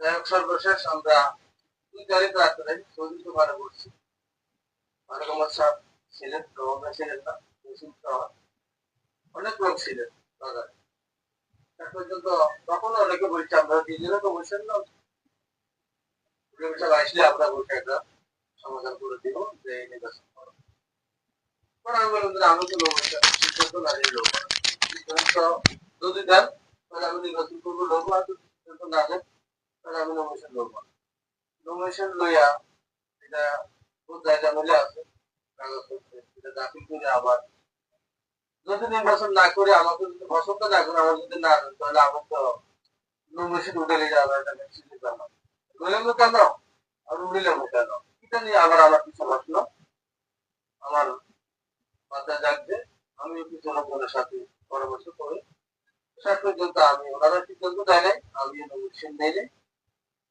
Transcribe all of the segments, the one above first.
হোক সর্বশেষ আমরা দুই তারিখ রাত্রে সৌদি সুপারে করছি মানকমত সাহেব ছিলেন গভর্নর ছিলেন না অনেক লোক ছিলেন বাজারে। পর্যন্ত তখন অনেকে বলছে, আমরা দিল্লিরও তো বলছেন না। সাহেব আসলে আমরা বলছি একটা সমাধান করে দিব, যে নির্বাচন করো। আমি বললাম যে আমি তো লোক সিদ্ধান্ত না লোক সিদ্ধান্ত যদি দেন, তাহলে আমি নির্বাচন করব, লোক আর সিদ্ধান্ত না দেন আমি নমিনেশন করব। নমিনেশন লইয়া এটা জায়গা মিলে আছে? এটা দাখিল করে আবার যদি নির্বাচন না করে আমাকে যদি পছন্দ না করে আমার যদি না তাহলে আমার তো নমিনেশন উঠে নিয়ে যাবে এটা নিশ্চিত ব্যাপার রইলাম তো কেন? আর উড়িলাম কেন? এটা নিয়ে আবার আমার কিছু বসল আমার মাথায় জাগবে আমি কিছু লোকজনের সাথে পরামর্শ করে। শেষ পর্যন্ত আমি, ওনারা সিদ্ধান্ত দেয় নাই? আমি নমিনেশন নেই নাই।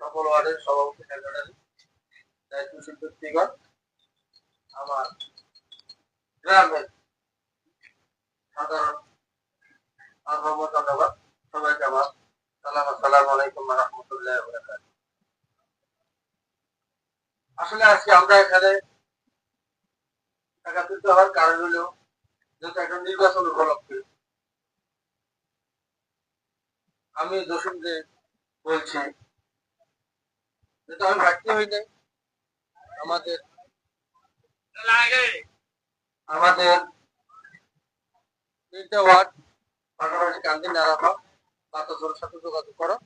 সকল ওয়ার্ডের সভাপতি সেক্রেটারি দায়িত্বশীল ব্যক্তিগণ আমার গ্রামের সাধারণ আহমদ ধন্যবাদ। সবাইকে আমার সালাম, আসসালামু আলাইকুম রহমতুল্লাহ আসলে আজকে আমরা এখানে একাত্রিত হওয়ার কারণ হলো যেহেতু একটা নির্বাচন উপলক্ষে আমি দোষণকে বলছি যেহেতু আমি হই নাই। আমাদের আমাদের তিনটা ওয়ার্ড পাশাপাশি কান্দি বাতাসের সাথে যোগাযোগ করো।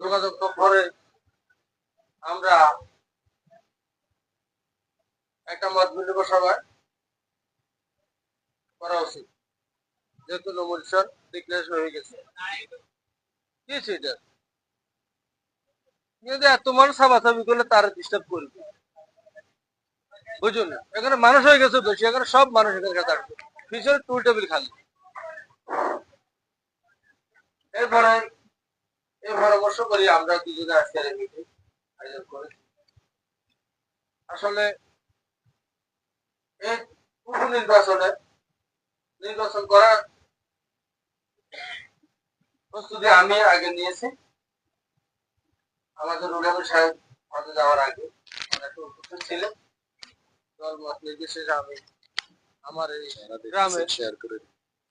যোগাযোগ করে। আমরা একটা মত বিনিময় সভায় করা উচিত। যেহেতু নমিনেশন ডিক্লেয়ার হয়ে গেছে। কি এটা? এত মানুষ সাবাসাবি করলে তার ডিস্টার্ব করবে। বুঝুন এখানে মানুষ হয়ে গেছে বেশি, এখানে সব মানুষ এখানে পিছনে টুল টেবিল খালি। এই পরামর্শ করি, আমরা দুজনে আজকের মিটিং আয়োজন আসলে, এই উপনির্বাচনে নির্বাচন করার প্রস্তুতি আমি আগে নিয়েছি। আমাদের রুলামুল সাহেব হজে যাওয়ার আগে অনেক উপস্থিত ছিলেন। দল মত নির্বিশেষে আমি আমার এই করে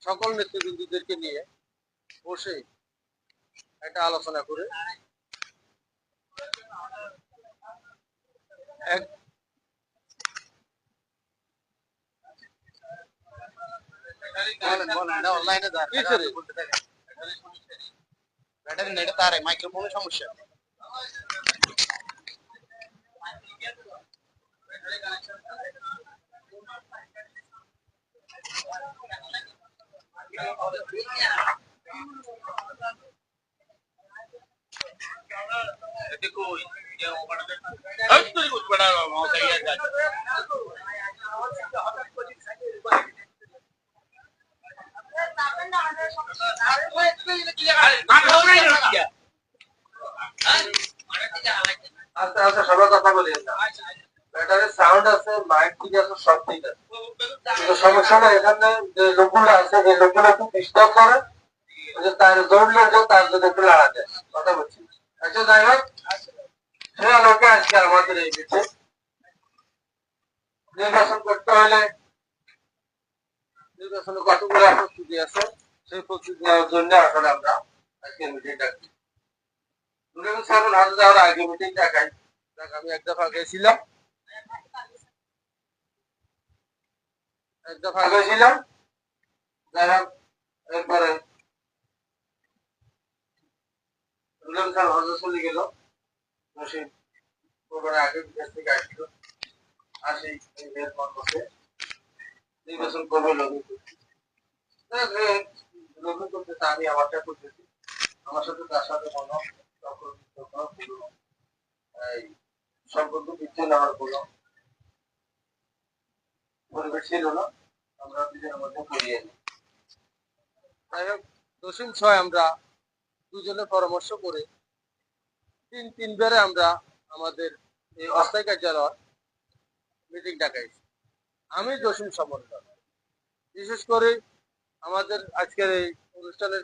সকল নেতৃবৃন্দদেরকে নিয়ে বসে একটা আলোচনা করে এক বলেন বলেন না অনলাইনে দাঁড় কি করে? ব্যাটারি নেটে তারে মাইক্রোফোনের সমস্যা আস্তে আস্তে সবার কথা বলি না ব্যাটারির সাউন্ড আছে মাইক ঠিক আছে, সব ঠিক আছে। কিন্তু সমস্যা না এখানে যে লোকগুলো আছে, এই লোকগুলো খুব ডিস্টার্ব করে। তার জোর লোক তার জন্য একটু লড়া যায়, কথা বলছি। আচ্ছা যাই হোক। সে আলোকে আজকে আমাদের এই মিটিং নির্বাচন করতে হলে নির্বাচনে কতগুলো প্রস্তুতি আছে, সেই প্রস্তুতি নেওয়ার জন্য আসলে আমরা আজকে মিটিং ডাকি সাহেবের হাতে যাওয়ার আগে মিটিং ডাকাই আমি এক দফা গেছিলাম। দফা গেছিলাম যাই হোক, এরপরে সাহেব হজে চলে গেল। ওখানে আগে বিদেশ থেকে আসলো। আসি এই বের বসে। নির্বাচন করবে লগ্ন লগ্ন করতেছে আমি আমারটা করতেছি। আমার সাথে তার সাথে কোনো সম্পর্ক বিচ্ছিন্ন হওয়ার কোনো পরিবেশ ছিল আমরা দুজনের মধ্যে করিয়ে নিই। যাই হোক দশম ছয় আমরা পরামর্শ করে তিন আমরা আমাদের এই অস্থায়ী মিটিং ডাকাইছি আমি দশম সমন্বয় বিশেষ করে আমাদের আজকের এই অনুষ্ঠানের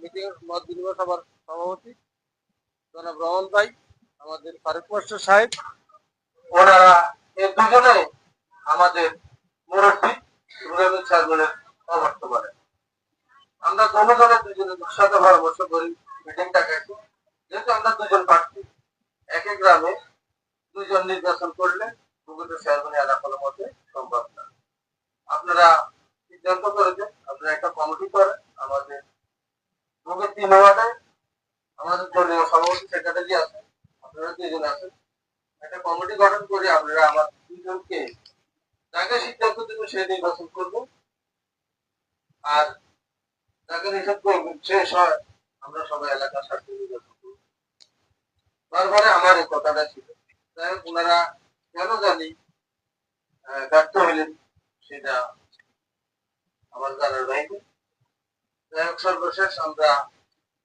মিটিং এর মত বিনিময় সভার সভাপতি জনাব রহমান ভাই, আমাদের ফারুক মাস্টার সাহেব, ওনারা এই দুজনে আমাদের গ্রামে দুজন নির্বাচন করলে দুটো চেয়ারম্যান সম্ভব না আপনারা সিদ্ধান্ত করেছেন আপনারা একটা কমিটি করেন আমাদের ভোগের তিন ওয়ার্ডে আমাদের দলীয় সভাপতি সেক্রেটারি আছে। আপনারা দুজন আছেন। একটা কমিটি গঠন করে আপনারা আমার দুজনকে যাকে সিদ্ধান্ত দেবো সে নির্বাচন করব। আর যাকে নিষেধ করব শেষ হয় আমরা সবাই এলাকার স্বার্থে নির্বাচন করব। তারপরে আমার এই কথাটা ছিল। যাই হোক, ওনারা কেন জানি ব্যর্থ হইলেন সেটা আমার জানার বাইরে। যাই হোক, সর্বশেষ আমরা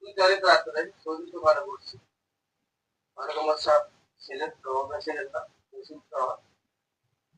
দুই তারিখ রাত্রে চৌদ্দ বারে বলছি মানব সাহেব ছিলেন রহমান ছিলেন না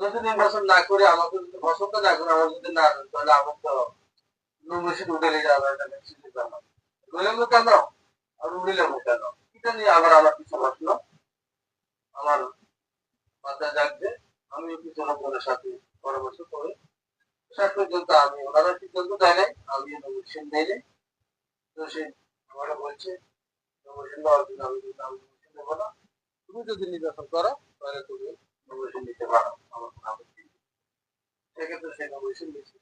যদি নির্বাচন না করে আমাকে যদি পছন্দ না করে আমার যদি না তাহলে আমার তো নমিনেশন উঠে যাবে রইলাম কেন আর উড়িলাম কেন এটা নিয়ে আবার আমার কিছু ঘটলো আমার মাথায় জাগছে আমি কিছু লোকজনের সাথে পরামর্শ করে শেষ পর্যন্ত আমি ওনারা সিদ্ধান্ত দেয় নাই আমি নমিনেশন দেয় নাই তো সে আমাকে বলছে নমিনেশন দেওয়ার জন্য আমি নমিনেশন দেবো না তুমি যদি নির্বাচন করো তাহলে তুমি নমিনেশন দিতে পারো আমার কোনো আপত্তি নেই। সেক্ষেত্রে সেই নমিনেশন দিচ্ছে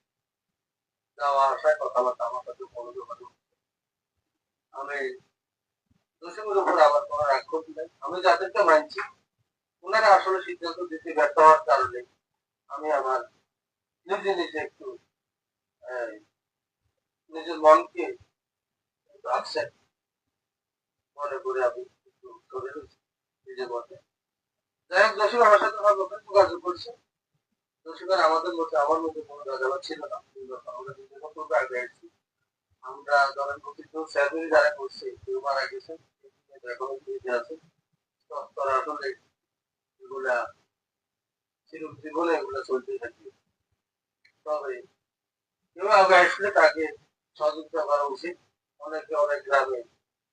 যাওয়া আসায় কথাবার্তা, আমার সাথে কোনো যোগাযোগ আমি দোষীদের উপর নাই। আমি যাদেরকে মানছি, ওনারা আসলে সিদ্ধান্ত দিতে ব্যর্থ হওয়ার কারণে আমি আমার নিজে নিজে একটু নিজের মনকে একটু আপসেট মনে করে আমি একটু সরে নিজের মধ্যে যাই হোক দোষী আমার সাথে যোগাযোগ করছে। দোষীবার আমাদের মধ্যে, আমার মধ্যে কোনো যোগাযোগ ছিল না আমরা নিজের মতো আগে আসছি আমরা ধরেন প্রতিদিন স্যালারি যারা করছে, কেউ মারা গেছে এখনও জীবিত আছে। তারা আসলে এগুলা চির জীবনে এগুলা চলতে থাকে। তবে কেউ আগে আসলে তাকে সহযোগিতা করা উচিত। অনেকে অনেক গ্রামে,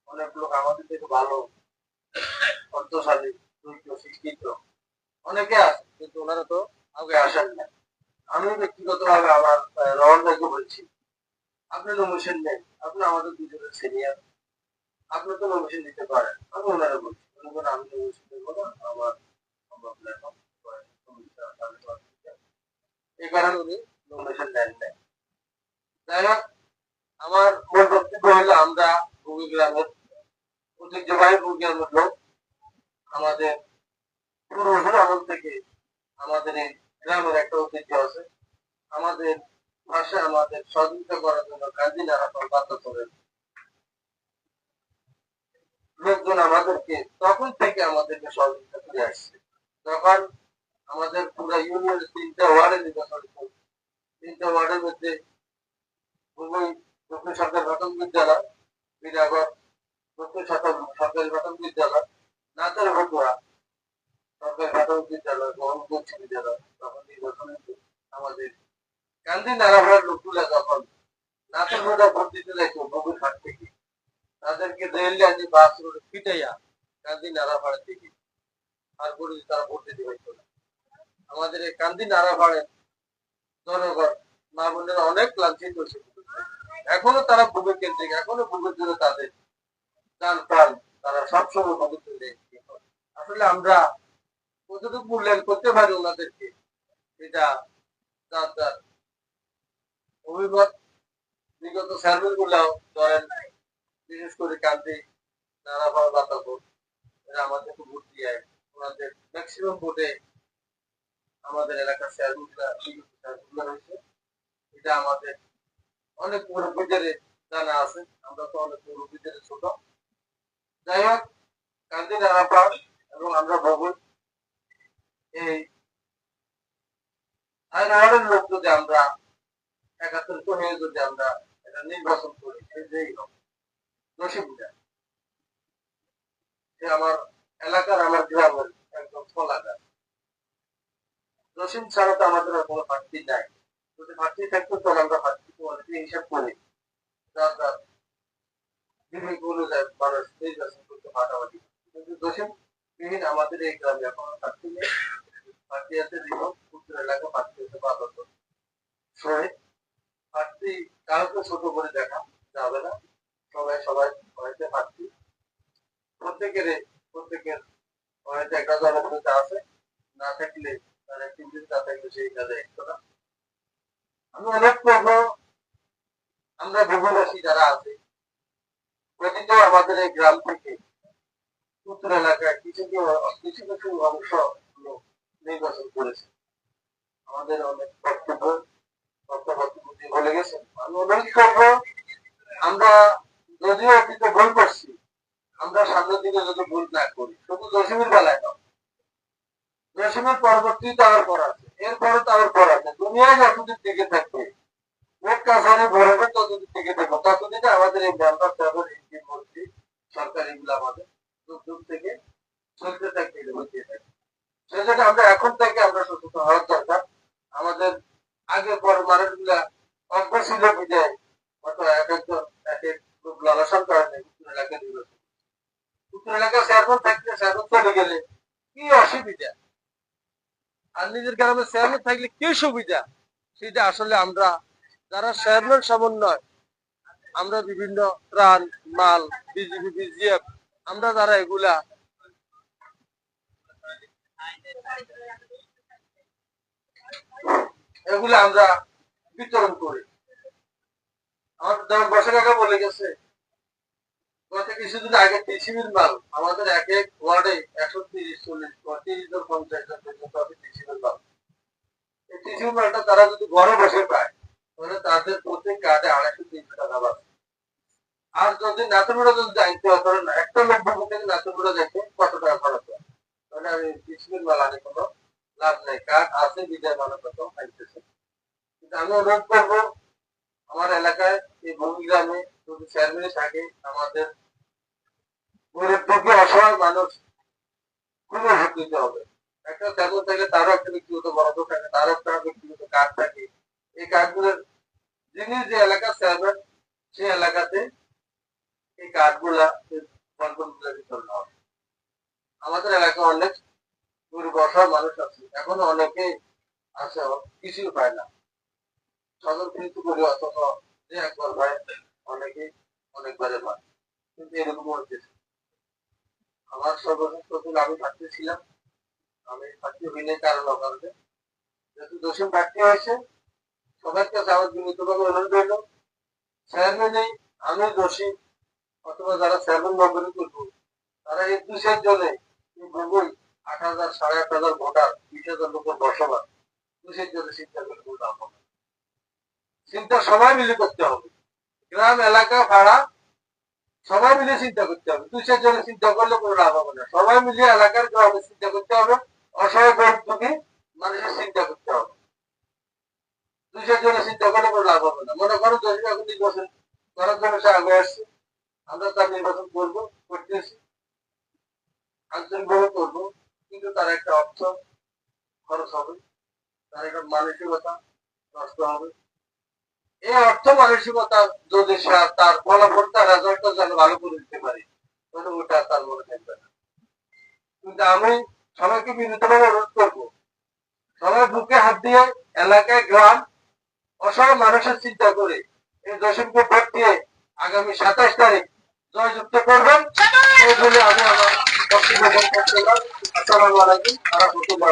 অনেক লোক আমাদের থেকে ভালো, অর্থশালী শিক্ষিত। অনেকে আছে, কিন্তু ওনারা তো আগে আসেন না আমি আমার রহন ভাইকে বলছি আপনি নেন আপনি আমাদের দুজনের সিনিয়র আপনি তো নমিশন দিতে পারেন। আমি ওনারা বলছি উনি বলেন, আমি দেবো না আমার। এই কারণে উনি নেন আমার মূল বক্তব্য হলো আমরা ভূমি গ্রামের ঐতিহ্যবাহী ভূমি আমাদের পূর্বপুর আমল থেকে আমাদের এই গ্রামের একটা ঐতিহ্য আছে। আমাদের ভাষা আমাদের সহযোগিতা করার জন্য কাজী নারা বাধ্য করেন লোকজন আমাদেরকে তখন থেকে আমাদেরকে সহযোগিতা করে আসছে। তখন আমাদের পুরো ইউনিয়নের তিনটা ওয়ার্ডে নির্বাচন। তিনটা ওয়ার্ডের মধ্যে খুবই দক্ষিণ সরকার প্রাথমিক বিদ্যালয় বিরাগর দক্ষিণ সরকার সরকারি প্রাথমিক বিদ্যালয় নাচের ভটুয়া আমাদের গান্ধী নারাভার লোকগুলা যখন নাচের ভোটা ভোট দিতে যাইতো বগুর হাট থেকে, তাদেরকে রেল যে বাস রোডে পিটাইয়া গান্ধী নারাভাড়ের দিকে তারপরে তারা ভোট দিতে পারতো না। আমাদের এই কান্দি নারাভাড়ের জনগণ, মা বোনেরা অনেক লাঞ্ছিত হয়েছে। এখনও তারা ভূমি কেন্দ্রিক, এখনও ভূমির জন্য তাদের প্রাণ তারা সবসময় দেখতে আসলে আমরা কতটুকু মূল্যায়ন করতে পারি ওনাদেরকে? এটা তার তার অভিমত বিগত সার্ভে গুলাও ধরেন, বিশেষ করে কান্তি নানাভাবে বাতাবো এরা আমাদের খুব ভোট দিয়ে ওনাদের ম্যাক্সিমাম ভোটে আমাদের এলাকার স্যারগুলা বিগত স্যারগুলা রয়েছে এটা আমাদের অনেক মুরব্বীদের জানা আছে। আমরা তো অনেক মুরব্বীদের ছোট। যাই হোক কান্দি নারাপাড় এবং আমরা ভবন এই হয়ে রসিম ছাড়া তো আমাদের কোনো প্রার্থী নাই। যদি প্রার্থী থাকতো, তাহলে আমরা প্রার্থী কোয়ালিটি হিসাব করি। যার যার বিবেক মানুষ নির্বাচন করতে পাঠাপাঠি কিন্তু দোষিম বিহীন আমাদের এই গ্রামে এখন প্রার্থী নেই। আছে জীবন উত্তর এলাকা প্রার্থী আছে বাদত শহীদ প্রার্থী ছোট করে দেখা যাবে না। সবাই সবাই হয়তো প্রার্থী প্রত্যেকের প্রত্যেকের হয়তো একটা জনপ্রিয়তা আছে। না থাকলে তার অ্যাক্টিভিটিস না থাকলে সেই কাজে একটু না আমি অনেক করব আমরা ভূগোলবাসী যারা আছে, প্রতিদিন আমাদের এই গ্রাম থেকে উত্তর এলাকায় কিছু কিছু কিছু অংশ নির্বাচন করেছে। আমাদের অনেক বক্তব্য বক্তব্য বলে গেছে। আমি করব, আমরা যদিও অতীতে ভুল করছি, আমরা সামনের দিকে যদি ভুল না করি। শুধু দশমীর বেলায় নয়, দশমীর পরবর্তীতে আবার পর আছে। এরপরে তো আবার করা আছে। দুনিয়ায় যতদিন টিকে থাকবে এক কাছারি ভরবে ততদিন টিকে থাকবে। ততদিনে আমাদের এই মন্ত্রী সরকার এগুলো আমাদের দূর দূর থেকে চলতে থাকবে এগুলো হতে সেজন্য আমরা এখন থেকে আমরা সচেতন হওয়ার দরকার। আমাদের আগের পর মানুষগুলা অজ্ঞ ছিল বিদায় হয়তো এক একজন এক এক গ্রুপ লালসন করে উত্তর থাকলে কি আর নিজের গ্রামে চেয়ারম্যান থাকলে কি সুবিধা? সেটা আসলে আমরা যারা চেয়ারম্যান সমন্বয়, আমরা বিভিন্ন ত্রাণ, মাল, বিজিবি, বিজিএফ আমরা যারা এগুলা এগুলো আমরা বিতরণ করি। আমাদের যেমন বছর আগে বলে গেছে। গত কিছুদিন আগে টিসিবির মাল, আমাদের এক এক ওয়ার্ডে একশো তিরিশ, চল্লিশ তিরিশ জন, পঞ্চাশ জন পর্যন্ত আছে টিসিবির মাল। এই টিসিবির মালটা তারা যদি ঘরে বসে পায়, তাহলে তাদের প্রত্যেক কাজে আড়াইশো, তিনশো টাকা পাবে আর যদি নাতুরুড়া যদি যাইতে ধরেন একটা লোক ভূমি থেকে নাতুরুড়া যাইতে কত টাকা খরচ হয়। তাহলে আমি টিসিবির মাল আনি কোনো লাভ নেই কার্ড আছে বিদায় মানুষ কত খাইতেছে কিন্তু আমি অনুরোধ করব, আমার এলাকায় এই ভূমি গ্রামে যদি চেয়ারম্যান থাকে, আমাদের গরিব দুঃখী, অসহায় মানুষ খুবই দিতে হবে। একটা চেয়ারম্যান থাকলে তারও একটা ব্যক্তিগত বরাদ্দ থাকে, তারও একটা ব্যক্তিগত কার্ড থাকে। এই কার্ডগুলোর যিনি যে এলাকার চেয়ারম্যান সেই এলাকাতে এই কার্ডগুলা বন্টন বিতরণ হবে আমাদের এলাকায় অনেক অসহায় মানুষ আছে। এখনও অনেকে আছে, কিছুই পায় না। সদর কিন্তু করি অথচ যে একবার হয় অনেকে অনেকবারে পায়। কিন্তু এরকম হচ্ছে। আমার সর্বশেষ প্রথম আমি প্রার্থী ছিলাম। আমি প্রার্থী হইলে কারণ অকারণে। যেহেতু দোষী প্রার্থী হয়েছে সবার কাছে আমার বিনীতভাবে অনুরোধ হইল চেয়ারম্যানে আমি দোষী অথবা যারা চেয়ারম্যান মেম্বারি করব, তারা এই দুশের জন্য গুগল আট হাজার, সাড়ে আট হাজার ভোটার, বিশ হাজার লোকের বসবাস, দুশের জন্য চিন্তা করে ভোট হবে চিন্তা সবাই মিলে করতে হবে। গ্রাম, এলাকা, পাড়া, সবাই মিলে চিন্তা করতে হবে। দুশের জন্য চিন্তা করলে কোনো লাভ হবে না। সবাই মিলে এলাকার গ্রামে চিন্তা করতে হবে। অসহায় গরিব দুঃখী মানুষের চিন্তা করতে হবে। দুশের জন্য চিন্তা করলে কোনো লাভ হবে না। মনে করো দশ এখন নির্বাচন করার জন্য সে আগে আসছে। আমরা তার নির্বাচন করব করতেছি আন্তরিকভাবে করব, কিন্তু তার একটা অর্থ খরচ হবে। তার একটা মানসিকতা নষ্ট হবে। এই অর্থ মানসিকতা যদি তার ফলাফল, তার রেজাল্টটা যেন ভালো করে দিতে পারে, তাহলে ওটা তার মনে থাকবে না। কিন্তু আমি সবাইকে বিনীতভাবে অনুরোধ করব, সবাই বুকে হাত দিয়ে এলাকায় গ্রাম, অসহায় মানুষের চিন্তা করে এই দশমকে ভোট দিয়ে আগামী সাতাশ তারিখ জয়যুক্ত করবেন। এই আমি আমার বক্তব্য শেষ করলাম। আসসালামু আলাইকুম। আরহামতুল্লাহ